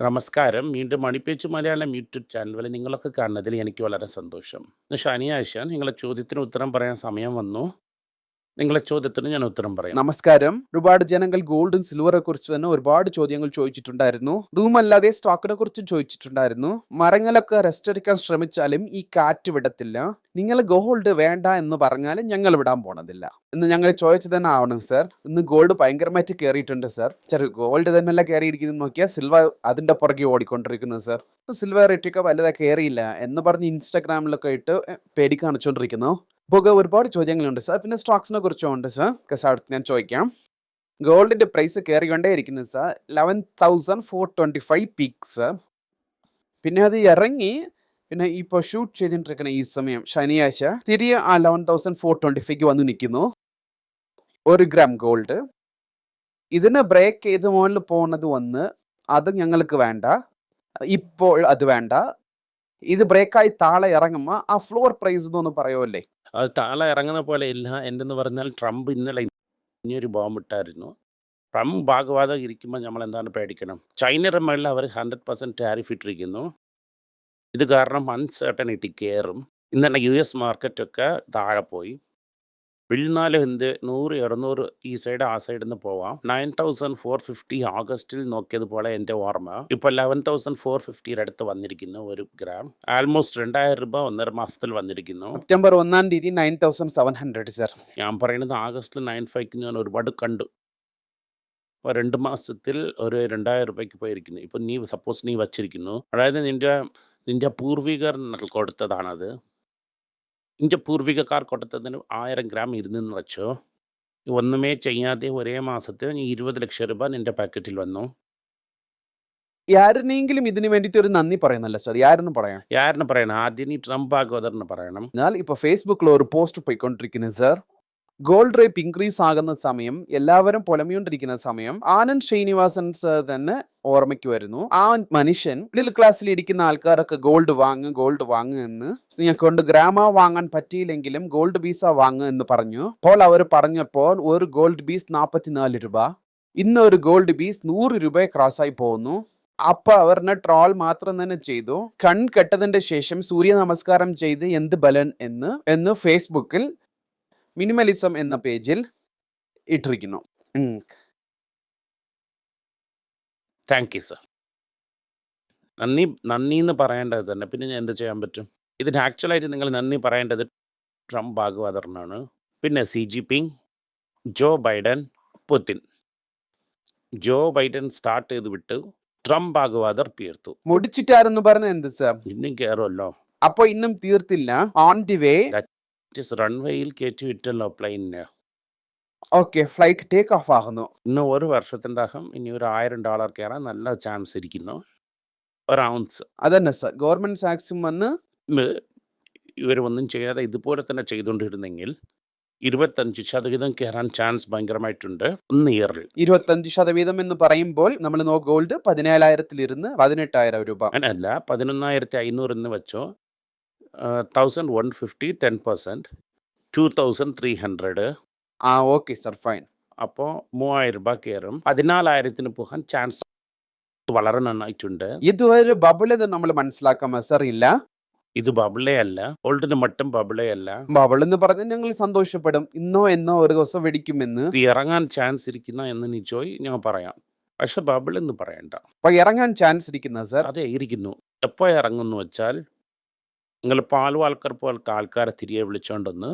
നമസ്കാരം. വീണ്ടും മണിപ്പേച്ച് Malayalam YouTube channel നിങ്ങളൊക്കെ കാണുന്നതിൽ എനിക്ക് വളരെ സന്തോഷം. ഇന്ന് ശനിയാഴ്ച നിങ്ങളെ ചോദ്യത്തിന് ഉത്തരം പറയാൻ സമയം വന്നു. നിങ്ങളെ ചോദ്യത്തിന് ഞാൻ ഉത്തരം പറയാം. നമസ്കാരം. ഒരുപാട് ജനങ്ങൾ ഗോൾഡും സിൽവറെ കുറിച്ച് തന്നെ ഒരുപാട് ചോദ്യങ്ങൾ ചോദിച്ചിട്ടുണ്ടായിരുന്നു. ധൂമല്ലാതെ സ്റ്റോക്കിനെ കുറിച്ചും ചോദിച്ചിട്ടുണ്ടായിരുന്നു. മരങ്ങളൊക്കെ റെസ്റ്റ് എടുക്കാൻ ശ്രമിച്ചാലും ഈ കാറ്റ് വിടത്തില്ല. നിങ്ങൾ ഗോൾഡ് വേണ്ട എന്ന് പറഞ്ഞാൽ ഞങ്ങൾ വിടാൻ പോണതില്ല. ഇന്ന് ഞങ്ങൾ ചോദിച്ചു തന്നെ ആവണം സർ ഇന്ന് ഗോൾഡ് ഭയങ്കരമായിട്ട് കയറിയിട്ടുണ്ട് സർ സർ ഗോൾഡ് തന്നെയല്ല കയറിയിരിക്കുന്നത് നോക്കിയാൽ സിൽവർ അതിന്റെ പുറകെ ഓടിക്കൊണ്ടിരിക്കുന്നത് സർ സിൽവർ റേറ്റൊക്കെ വലുതായി കയറിയില്ല എന്ന് പറഞ്ഞ് ഇൻസ്റ്റാഗ്രാമിലൊക്കെ ഇട്ട് പേടി കാണിച്ചുകൊണ്ടിരിക്കുന്നു ഇപ്പോൾ ഒരുപാട് ചോദ്യങ്ങളുണ്ട് സാർ. പിന്നെ സ്റ്റോക്സിനെ കുറിച്ചും ഉണ്ട് സാർ. സാർ അടുത്ത് ഞാൻ ചോദിക്കാം. ഗോൾഡിന്റെ പ്രൈസ് കയറിക്കൊണ്ടേ ഇരിക്കുന്നത് sir. Eleven thousand four twenty five peak sir. പിന്നെ അത് ഇറങ്ങി പിന്നെ ഇപ്പോൾ ഷൂട്ട് ചെയ്തിട്ടിരിക്കുന്ന ഈ സമയം ശനിയാഴ്ച തിരികെ ആ eleven thousand four twenty five വന്ന് നിൽക്കുന്നു. ഒരു ഗ്രാം ഗോൾഡ് ഇതിനെ ബ്രേക്ക് ചെയ്ത് മുകളിൽ പോകുന്നത് വന്ന് അത് ഞങ്ങൾക്ക് വേണ്ട. ഇപ്പോൾ അത് വേണ്ട. ഇത് ബ്രേക്കായി താഴെ ഇറങ്ങുമ്പോൾ ആ ഫ്ലോർ പ്രൈസ് എന്നൊന്ന് പറയുമല്ലേ? അത് താഴെ ഇറങ്ങുന്ന പോലെ ഇല്ല. എന്തെന്ന് പറഞ്ഞാൽ ട്രംപ് ഇന്നലെ ഇനിയൊരു ബോംബ് ഇട്ടായിരുന്നു. ട്രംപ് ഭാഗവാദം ഇരിക്കുമ്പോൾ നമ്മൾ എന്താണ് പേടിക്കണം. ചൈനയുടെ മേളിൽ അവർ 100% ടാരിഫ് ഇട്ടിരിക്കുന്നു. ഇത് കാരണം അൺസർട്ടനിറ്റി കയറും. ഇന്നലെ യുഎസ് മാർക്കറ്റൊക്കെ താഴെ പോയി. വീഴുന്നാലും എന്ത് 100, 200 ഈ സൈഡ് ആ സൈഡിൽ നിന്ന് പോവാം. നയൻ തൗസൻഡ് ഫോർ ഫിഫ്റ്റി ആഗസ്റ്റിൽ നോക്കിയതുപോലെ എന്റെ ഓർമ്മ. ഇപ്പോൾ 11450 അടുത്ത് വന്നിരിക്കുന്നു ഒരു ഗ്രാം. ആൽമോസ്റ്റ് 2000 രൂപ ഒന്നര മാസത്തിൽ വന്നിരിക്കുന്നു. സെപ്റ്റംബർ ഒന്നാം തീയതി nine thousand seven hundred sir ഞാൻ പറയുന്നത് ആഗസ്റ്റിൽ 95ക്ക് ഞാൻ ഒരുപാട് കണ്ടു. അപ്പോൾ രണ്ട് മാസത്തിൽ ഒരു 2000 രൂപയ്ക്ക് പോയിരിക്കുന്നു. ഇപ്പോൾ നീ സപ്പോസ് നീ വച്ചിരിക്കുന്നു. അതായത് നിന്റെ നിന്റെ പൂർവികർ കൊടുത്തതാണത്. നിന്റെ പൂർവികക്കാർ കൊട്ടത്തതിന് 1000 ഗ്രാം ഇരുന്നെന്ന് വെച്ചോ. ഒന്നുമേ ചെയ്യാതെ ഒരേ മാസത്തിൽ ഇരുപത് 20 ലക്ഷം രൂപ നിന്റെ പാക്കറ്റിൽ വന്നു. ആരിനെങ്കിലും ഇതിന് വേണ്ടിയിട്ട് ഒരു നന്ദി പറയുന്നല്ല സാർ ആരെന്ന് പറയാം യാരിന് പറയണം ആദ്യം നീ ട്രംപ് ഭാഗവതറിന് പറയണം. എന്നാൽ ഇപ്പൊ ഫേസ്ബുക്കിൽ ഒരു പോസ്റ്റ് പോയിക്കൊണ്ടിരിക്കുന്നത് സർ ഗോൾഡ് റേപ്പ് ഇൻക്രീസ് ആകുന്ന സമയം എല്ലാവരും പുലമിയോണ്ടിരിക്കുന്ന സമയം ആനന്ദ് ശ്രീനിവാസൻ സർ തന്നെ ഓർമ്മയ്ക്ക് വരുന്നു ആ മനുഷ്യൻ മിഡിൽ ക്ലാസ്സിൽ ഇരിക്കുന്ന ആൾക്കാരൊക്കെ ഗോൾഡ് വാങ്ങ് ഗോൾഡ് വാങ്ങ് എന്ന് കൊണ്ട് ഗ്രാമ വാങ്ങാൻ പറ്റിയില്ലെങ്കിലും ഗോൾഡ് ബീസ വാങ്ങ് എന്ന് പറഞ്ഞു. അപ്പോൾ അവർ പറഞ്ഞപ്പോൾ ഒരു ഗോൾഡ് ബീസ് നാൽപ്പത്തിനാല് രൂപ. ഇന്ന് ഒരു ഗോൾഡ് ബീസ് നൂറ് രൂപ ക്രോസ് ആയി പോകുന്നു. അപ്പൊ അവരിനെ ട്രോൾ മാത്രം തന്നെ ചെയ്തു. കൺ കെട്ടതിന്റെ ശേഷം സൂര്യ നമസ്കാരം ചെയ്ത് എന്ത് ബലൻ എന്ന് എന്ന് ഫേസ്ബുക്കിൽ മിനിമലിസം എന്ന പേജിൽ ഇട്ടിരിക്കുന്നു. Thank you sir. നന്ദി നന്ദി എന്ന് പറയേണ്ടത് തന്നെ. പിന്നെ ഞാൻ എന്ത് ചെയ്യാൻ പറ്റും? ഇതിന് ആക്ച്വലായിട്ട് നിങ്ങൾ നന്ദി പറയേണ്ടത് ട്രംപ് ഭാഗവതറിനാണ്. പിന്നെ Xi Jinping Joe Biden, Putin. Joe Biden start ചെയ്ത് വിട്ട് ട്രംപ് ഭാഗവതർ തീർത്തു. മുടിച്ചിട്ടാരെന്ന് പറഞ്ഞ എന്ത് സർ ഇന്നും കയറുമല്ലോ. അപ്പൊ ഇന്നും തീർത്തില്ല ഓൺ ദി വേ ജസ്റ്റ് റൺവേയിൽ കയറ്റി വിറ്റല്ലോ പ്ലെയിനിന്. ഓക്കെ ഫ്ലൈറ്റ് ടേക്ക് ഓഫ് ആകുന്നു ഇന്ന് ഒരു വർഷത്തിനകം ഇനി ഒരു ആയിരം ഡോളർ കയറാൻ നല്ല ചാൻസ് ഇരിക്കുന്നു. ഒരു ഔൺസ്. അതന്നെ സർ ഗവൺമെന്റ് ടാക്സും വന്ന് ഇവരൊന്നും ചെയ്യാതെ ഇതുപോലെ തന്നെ ചെയ്തുകൊണ്ടിരുന്നെങ്കിൽ 25% കയറാൻ ചാൻസ് ഭയങ്കരമായിട്ടുണ്ട്. ഒന്ന് ഇയറിൽ. ഇരുപത്തഞ്ച് ശതവീതം എന്ന് പറയുമ്പോൾ നമ്മൾ നോ ഗോൾഡ് പതിനേഴായിരത്തിലിരുന്ന് പതിനെട്ടായിരം രൂപ അങ്ങനെയല്ല 11,500 എന്ന് വെച്ചോ. ആഹ് 1,150 10% 2,300 ആ ഓക്കെ സാർ ഫൈൻ അപ്പോൾ 3000 രൂപ കയറും. 14,000ത്തിന് പോകാൻ ചാൻസ് വളരെ നന്നായിട്ടുണ്ട്. ഇതുവരെ ബബിൾ നമ്മൾ മനസ്സിലാക്കാൻ സാർ ഇല്ല ഇത് ബബിളേ അല്ല. ഗോൾഡിന് മട്ടും ബബിളേ അല്ല. ബബിൾ എന്ന് പറഞ്ഞാൽ ഞങ്ങൾ സന്തോഷപ്പെടും ഇന്നോ എന്നോ ഒരു ദിവസം വെടിക്കുമെന്ന് ഇത് ഇറങ്ങാൻ ചാൻസ് ഇരിക്കുന്ന എന്ന് നിച്ചോയ് ഞാൻ പറയാം. പക്ഷെ ബബിൾ എന്ന് പറയണ്ട. അപ്പൊ ഇറങ്ങാൻ ചാൻസ് ഇരിക്കുന്നത് സാർ അതെ ഇരിക്കുന്നു. എപ്പോൾ ഇറങ്ങുന്നു വെച്ചാൽ നിങ്ങൾ പാൽവാൽക്കർ പോലത്തെ ആൾക്കാരെ തിരികെ വിളിച്ചോണ്ടെന്ന്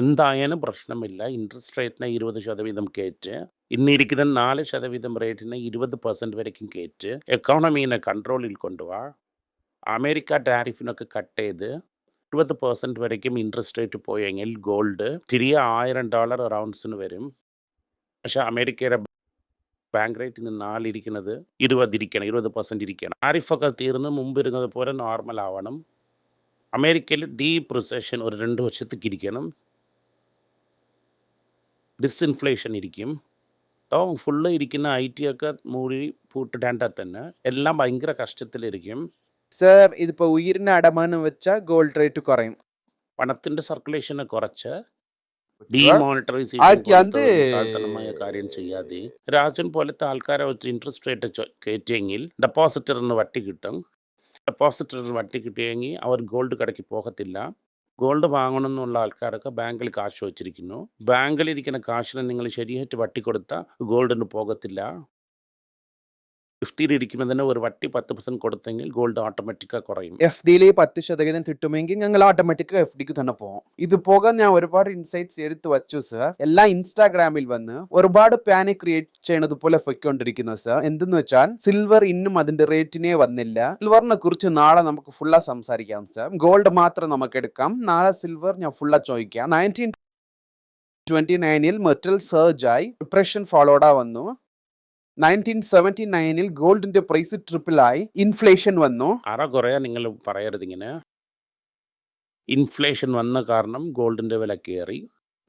എന്തായാലും പ്രശ്നമില്ല. ഇൻട്രസ്റ്റ് റേറ്റിനെ 20% കയറ്റ്. ഇന്നിരിക്കുന്ന നാല് ശതവീതം റേറ്റിനെ 20% വരയ്ക്കും കയറ്റ്. എക്കോണമീനെ കൺട്രോളിൽ കൊണ്ടുവാ. അമേരിക്ക ടാരിഫിനൊക്കെ കട്ട് ചെയ്ത് 20% വരയ്ക്കും ഇൻട്രസ്റ്റ് റേറ്റ് പോയെങ്കിൽ ഗോൾഡ് തിരികെ ആയിരം ഡോളർ അറൗണ്ട്സിന് വരും. പക്ഷെ അമേരിക്കയുടെ ബാങ്ക് റേറ്റ് ഇന്ന് 4 ഇരുപതിരിക്കണം 20 ഇരിക്കണം. 20% ഇരിക്കണം. ടാരിഫൊക്കെ തീർന്ന് മുമ്പ് ഇരുന്നത് പോലെ നോർമൽ ആവണം. അമേരിക്കയിൽ ഡീപ്പ് റിസഷൻ ഒരു രണ്ട് വർഷത്തേക്ക് ഇരിക്കണം. ഡിസ്ഇൻഫ്ലേഷൻ ഇരിക്കും. ഓ ഫുള്ള് ഇരിക്കുന്ന ഐ ടി ഒക്കെ മൂടി പൂട്ടിടേണ്ട തന്നെ എല്ലാം ഭയങ്കര കഷ്ടത്തിലിരിക്കും. സാർ ഇതിപ്പോൾ ഉയരുന്ന അടമാനം വെച്ചാൽ ഗോൾഡ് റേറ്റ് കുറയും പണത്തിന്റെ സർക്കുലേഷനെ കുറച്ച് കാര്യം ചെയ്യാതെ രാജൻ പോലത്തെ ആൾക്കാരെ വെച്ച് ഇൻട്രസ്റ്റ് റേറ്റ് കയറ്റിയെങ്കിൽ ഡെപ്പോസിറ്ററിന് വട്ടി കിട്ടും ഡെപ്പോസിറ്ററിന് വട്ടി കിട്ടിയെങ്കിൽ അവർ ഗോൾഡ് കടയ്ക്ക് പോകത്തില്ല. ഗോൾഡ് വാങ്ങണം എന്നുള്ള ആൾക്കാരൊക്കെ ബാങ്കിൽ കാശ് വെച്ചിരിക്കുന്നു. ബാങ്കിലിരിക്കുന്ന കാശിന് നിങ്ങൾ ശരിയായിട്ട് വട്ടി കൊടുത്താൽ ഗോൾഡിന് പോകത്തില്ല. ഫിഫ്റ്റിയിൽ ഇരിക്കുമ്പോൾ തന്നെ ഒരു വട്ടി പത്ത് പെർസെന്റ് കൊടുത്തെങ്കിൽ ഗോൾഡ് ഓട്ടോമാറ്റിക്കായി കുറയും. എഫ് ഡിയിൽ പത്ത് ശതമാനം കിട്ടുമെങ്കിൽ ഞങ്ങൾ ഓട്ടോമാറ്റിക്കാ എഫ് ഡിക്ക് തന്നെ പോകും ഇത് പോകാൻ ഞാൻ ഒരുപാട് ഇൻസൈറ്റ്സ് എടുത്ത് വച്ചു സർ എല്ലാം ഇൻസ്റ്റാഗ്രാമിൽ വന്ന് ഒരുപാട് പാനിക് ക്രിയേറ്റ് ചെയ്യണത് പോലെ പൊയ്ക്കൊണ്ടിരിക്കുന്നു സർ എന്തെന്ന് വെച്ചാൽ സിൽവർ ഇന്നും അതിന്റെ റേറ്റിനെ വന്നില്ല. സിൽവറിനെ കുറിച്ച് നാളെ നമുക്ക് ഫുള്ളാ സംസാരിക്കാം സർ ഗോൾഡ് മാത്രം നമുക്ക് എടുക്കാം. നാളെ സിൽവർ ഞാൻ ഫുള്ളാ ചോദിക്കാം. നയന്റീൻ ട്വന്റി നയനിൽ മെറ്റൽ സർജ് ആയി ഡിപ്രഷൻ ഫോളോഡാ വന്നു. നയന്റീൻ സെവന്റി നയനിൽ ഗോൾഡിന്റെ പ്രൈസ് ട്രിപ്പിൾ ആയി ഇൻഫ്ലേഷൻ വന്നു. അറ കുറയാ നിങ്ങൾ പറയരുത് ഇങ്ങനെ. ഇൻഫ്ലേഷൻ വന്ന കാരണം ഗോൾഡിന്റെ വില കയറി.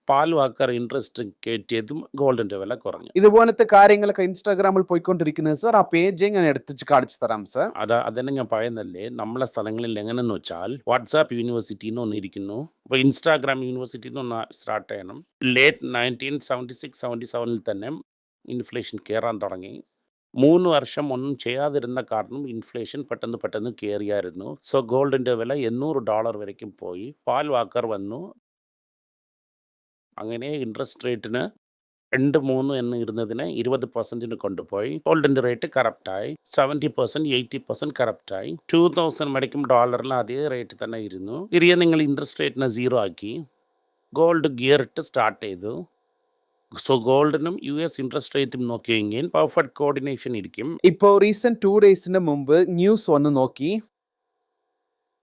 പാൽ വാക്കർ ഇൻട്രസ്റ്റ് കയറ്റിയതും ഗോൾഡിന്റെ വില കുറഞ്ഞു. ഇതുപോലത്തെ കാര്യങ്ങളൊക്കെ ഇൻസ്റ്റാഗ്രാമിൽ പോയിക്കൊണ്ടിരിക്കുന്നത് സാർ ആ പേജ് ഞാൻ എടുത്ത് കാണിച്ചു തരാം സാർ അത് അതന്നെ ഞാൻ പറയുന്നല്ലേ നമ്മളെ സ്ഥലങ്ങളിൽ എങ്ങനെയെന്ന് വെച്ചാൽ വാട്സാപ്പ് യൂണിവേഴ്സിറ്റി എന്ന് ഒന്നിരിക്കുന്നു അപ്പോൾ ഇൻസ്റ്റാഗ്രാം യൂണിവേഴ്സിറ്റി ഒന്ന് സ്റ്റാർട്ട് ചെയ്യണം. Late nineteen seventy six seventy സെവനിൽ തന്നെ ഇൻഫ്ലേഷൻ കയറാൻ തുടങ്ങി. മൂന്ന് വർഷം ഒന്നും ചെയ്യാതിരുന്ന കാരണം ഇൻഫ്ലേഷൻ പെട്ടെന്ന് പെട്ടെന്ന് കയറിയായിരുന്നു സോ ഗോൾഡിന്റെ വില എണ്ണൂറ് ഡോളർ വരയ്ക്കും പോയി. പാൽ വാക്കർ വന്നു. അങ്ങനെ ഇൻട്രസ്റ്റ് റേറ്റിന് രണ്ട് മൂന്ന് എന്ന് ഇരുന്നതിനെ ഇരുപത് പെർസെന്റിന് കൊണ്ടുപോയി. ഗോൾഡിന്റെ റേറ്റ് കറപ്റ്റായി സെവന്റി പെർസെന്റ് എയ്റ്റി പെർസെന്റ് കറപ്റ്റായി ടു തൗസൻഡ് മേടിക്കും ഡോളറിൽ അതേ റേറ്റ് തന്നെ ഇരുന്നു. ഇരിയ നിങ്ങൾ ഇൻട്രസ്റ്റ് റേറ്റിനെ സീറോ ആക്കി. ഗോൾഡ് ഗിയർ ഇട്ട് സ്റ്റാർട്ട് ചെയ്തു. സോ ഗോൾഡിനും യു എസ് ഇൻട്രസ്റ്റ് റേറ്റും നോക്കിയെങ്കിൽ പെർഫെക്റ്റ് കോർഡിനേഷൻ ഇരിക്കും. ഇപ്പോൾ റീസെന്റ് ടു ഡേയ്സിന് മുമ്പ് ന്യൂസ് വന്ന് നോക്കി.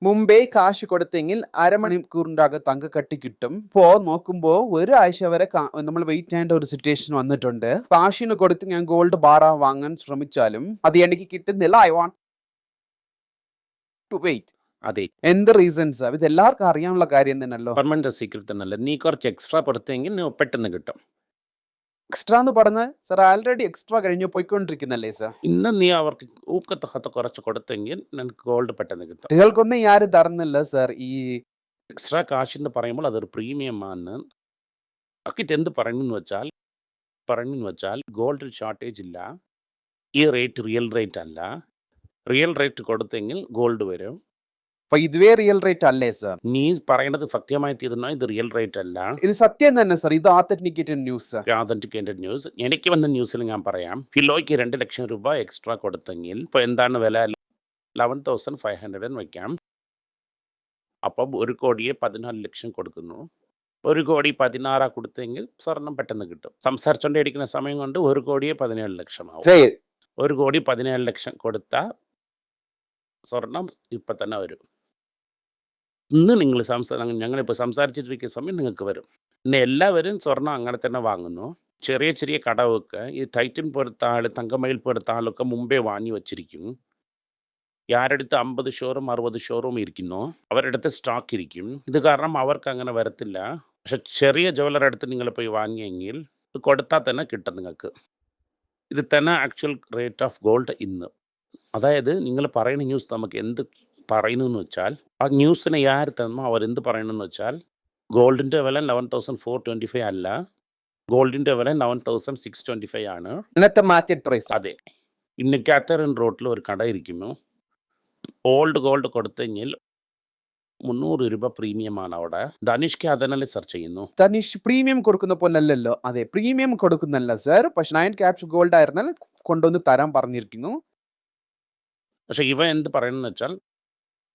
മുമ്പേ കാശ് കൊടുത്തെങ്കിൽ അരമണിക്കൂറിന്റെ അകത്ത് കട്ടി കിട്ടും. ഇപ്പോൾ നോക്കുമ്പോൾ ഒരു ആഴ്ച വരെ നമ്മൾ വെയിറ്റ് ചെയ്യേണ്ട ഒരു സിറ്റുവേഷൻ വന്നിട്ടുണ്ട്. കാശിന് കൊടുത്ത് ഞാൻ ഗോൾഡ് ബാറ വാങ്ങാൻ ശ്രമിച്ചാലും അത് എനിക്ക് കിട്ടുന്നില്ല. ഐ വാണ്ട് ടു വെയിറ്റ് അതെ. എന്ത് റീസൺസ് ഇത് എല്ലാവർക്കും അറിയാനുള്ള കാര്യം തന്നെയല്ലോ. പെർമനന്റ് സീക്രട്ട് തന്നെയല്ല? നീ കുറച്ച് എക്സ്ട്രാ പുറത്തെങ്കിൽ പെട്ടെന്ന് കിട്ടും. എക്സ്ട്രാ എന്ന് പറഞ്ഞ് സർ ആൾറെഡി എക്സ്ട്രാ കഴിഞ്ഞു പോയിക്കൊണ്ടിരിക്കുന്നല്ലേ സർ ഇന്ന് നീ അവർക്ക് ഊക്കത്തഹത്ത് കുറച്ച് കൊടുത്തെങ്കിൽ നിനക്ക് ഗോൾഡ് പെട്ടെന്ന് കിട്ടും. കുട്ടികൾക്കൊന്നും ആരും തരുന്നില്ല സർ ഈ എക്സ്ട്രാ കാശ് എന്ന് പറയുമ്പോൾ അതൊരു പ്രീമിയം ആണ്. അക്കിട്ട് എന്ത് പറയുന്നു വെച്ചാൽ പറയുന്നു വെച്ചാൽ ഗോൾഡ് ഷോർട്ടേജ് ഇല്ല. ഈ റേറ്റ് റിയൽ റേറ്റ് അല്ല. റിയൽ റേറ്റ് കൊടുത്തെങ്കിൽ ഗോൾഡ് വരും. അപ്പൊ ഇതുവേ റിയൽ റേറ്റ് അല്ലേ സർ നീ പറയുന്നത് സത്യമായിട്ട് തീരുന്ന ഇത് റിയൽ റേറ്റ് അല്ല. ഇത് സത്യം തന്നെ സർ ഇത് authenticated news sir authenticated news എനിക്ക് വന്ന ന്യൂസിൽ ഞാൻ പറയാം. കിലോയ്ക്ക് രണ്ട് ലക്ഷം രൂപ എക്സ്ട്രാ കൊടുത്തെങ്കിൽ ഇപ്പൊ എന്താണ് വില? ലെവൻ തൗസൻഡ് ഫൈവ് ഹൺഡ്രഡ് വയ്ക്കാം അപ്പം ഒരു കോടിയെ പതിനാല് ലക്ഷം കൊടുക്കുന്നു. ഒരു കോടി പതിനാറാ കൊടുത്തെങ്കിൽ സ്വർണം പെട്ടെന്ന് കിട്ടും. സംസാരിച്ചുകൊണ്ടിരിക്കുന്ന സമയം കൊണ്ട് ഒരു കോടിയെ പതിനേഴ് ലക്ഷമാവും. ഒരു കോടി പതിനേഴ് ലക്ഷം കൊടുത്താൽ സ്വർണം ഇപ്പം തന്നെ വരും. ഇന്ന് നിങ്ങൾ സംസാരം ഞങ്ങളിപ്പോൾ സംസാരിച്ചിട്ടിരിക്കുന്ന സമയം നിങ്ങൾക്ക് വരും. പിന്നെ എല്ലാവരും സ്വർണം അങ്ങനെ തന്നെ വാങ്ങുന്നു. ചെറിയ ചെറിയ കടവൊക്കെ ഈ ടൈറ്റൻ പോലത്തെ ആൾ തങ്കമയിൽ പോലത്തെ ആളൊക്കെ മുമ്പേ വാങ്ങി വച്ചിരിക്കും. യാരടുത്ത് അമ്പത് ഷോറും അറുപത് ഷോറും ഇരിക്കുന്നു. അവരടുത്ത് സ്റ്റോക്ക് ഇരിക്കും. ഇത് കാരണം അവർക്ക് അങ്ങനെ വരത്തില്ല. പക്ഷെ ചെറിയ ജ്വല്ലറി അടുത്ത് നിങ്ങൾ പോയി വാങ്ങിയെങ്കിൽ ഇത് കൊടുത്താൽ തന്നെ കിട്ടും നിങ്ങൾക്ക്. ഇത് തന്നെ ആക്ച്വൽ റേറ്റ് ഓഫ് ഗോൾഡ് ഇന്ന്. അതായത് നിങ്ങൾ പറയുന്ന ന്യൂസ് നമുക്ക് എന്ത് പറയുന്നു എന്ന് വെച്ചാൽ ആ ന്യൂസിനെ ആര് തന്നോ അവരെന്ത് പറയണമെന്ന് വെച്ചാൽ ഗോൾഡിന്റെ വില eleven thousand four twenty five അല്ല. ഗോൾഡിന്റെ വില eleven thousand six twenty five ആണ്. ഇന്നത്തെ മാർക്കറ്റ് പ്രൈസ് അതെ. ഇന്ന് കാത്തറിൻ റോഡിൽ ഒരു കട ഇരിക്കുന്നു. ഓൾഡ് ഗോൾഡ് കൊടുത്തെങ്കിൽ മുന്നൂറ് രൂപ പ്രീമിയമാണ് അവിടെ. ധനുഷ്ക്ക് അതന്നെ സെർച്ച് ചെയ്യുന്നു. ധനുഷ് പ്രീമിയം കൊടുക്കുന്ന പോലെ അല്ലല്ലോ അതെ പ്രീമിയം കൊടുക്കുന്നല്ല സർ. പക്ഷെ നയൻ ക്യാപ്സ് ഗോൾഡ് ആയിരുന്നാൽ കൊണ്ടുവന്ന് തരാൻ പറഞ്ഞിരിക്കുന്നു. പക്ഷെ ഇവ എന്ത് പറയുന്നത് വെച്ചാൽ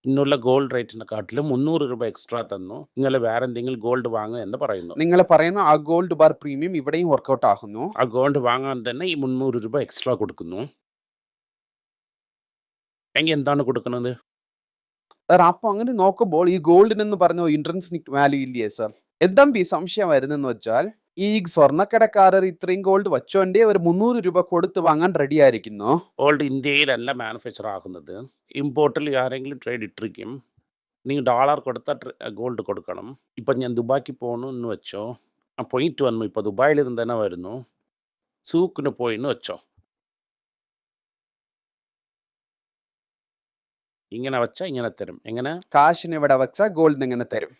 ഇന്നുള്ള ഗോൾഡ് റേറ്റിനെ കാട്ടിലും മുന്നൂറ് രൂപ എക്സ്ട്രാ തന്നു. നിങ്ങൾ വേറെ എന്തെങ്കിലും ഗോൾഡ് വാങ്ങുക എന്ന് പറയുന്നു. നിങ്ങൾ പറയുന്ന ആ ഗോൾഡ് ബാർ പ്രീമിയം ഇവിടെയും വർക്കൗട്ട് ആകുന്നു. ആ ഗോൾഡ് വാങ്ങാൻ തന്നെ ഈ മുന്നൂറ് രൂപ എക്സ്ട്രാ കൊടുക്കുന്നു. എങ്കിൽ എന്താണ് കൊടുക്കുന്നത് സാർ അപ്പൊ അങ്ങനെ നോക്കുമ്പോൾ ഈ ഗോൾഡിനെന്ന് പറഞ്ഞ ഇൻട്രൻസിക് വാല്യൂ ഇല്ലേ സർ എന്താ ഈ സംശയം വരുന്നെന്ന് വെച്ചാൽ ഈ സ്വർണക്കടക്കാരർ ഇത്രയും ഗോൾഡ് വച്ചോണ്ടേ ഒരു മുന്നൂറ് രൂപ കൊടുത്ത് വാങ്ങാൻ റെഡി ആയിരിക്കുന്നു. ഗോൾഡ് ഇന്ത്യയിലല്ല മാനുഫാക്ചർ ആകുന്നത്. ഇമ്പോർട്ടിൽ ആരെങ്കിലും ട്രേഡ് ഇട്ടിരിക്കും. നിങ്ങൾ ഡോളർ കൊടുത്താൽ ഗോൾഡ് കൊടുക്കണം. ഇപ്പം ഞാൻ ദുബായ്ക്ക് പോകണു എന്ന് വെച്ചോ? ആ പോയിട്ട് വന്നു. ഇപ്പോൾ ദുബായിൽ നിന്ന് തന്നെ വരുന്നു. സൂക്കിന് പോയിന്ന് വെച്ചോ? ഇങ്ങനെ വെച്ചാൽ ഇങ്ങനെ തരും. എങ്ങനെ? കാശിന് ഇവിടെ വെച്ചാൽ ഗോൾഡ് ഇങ്ങനെ തരും.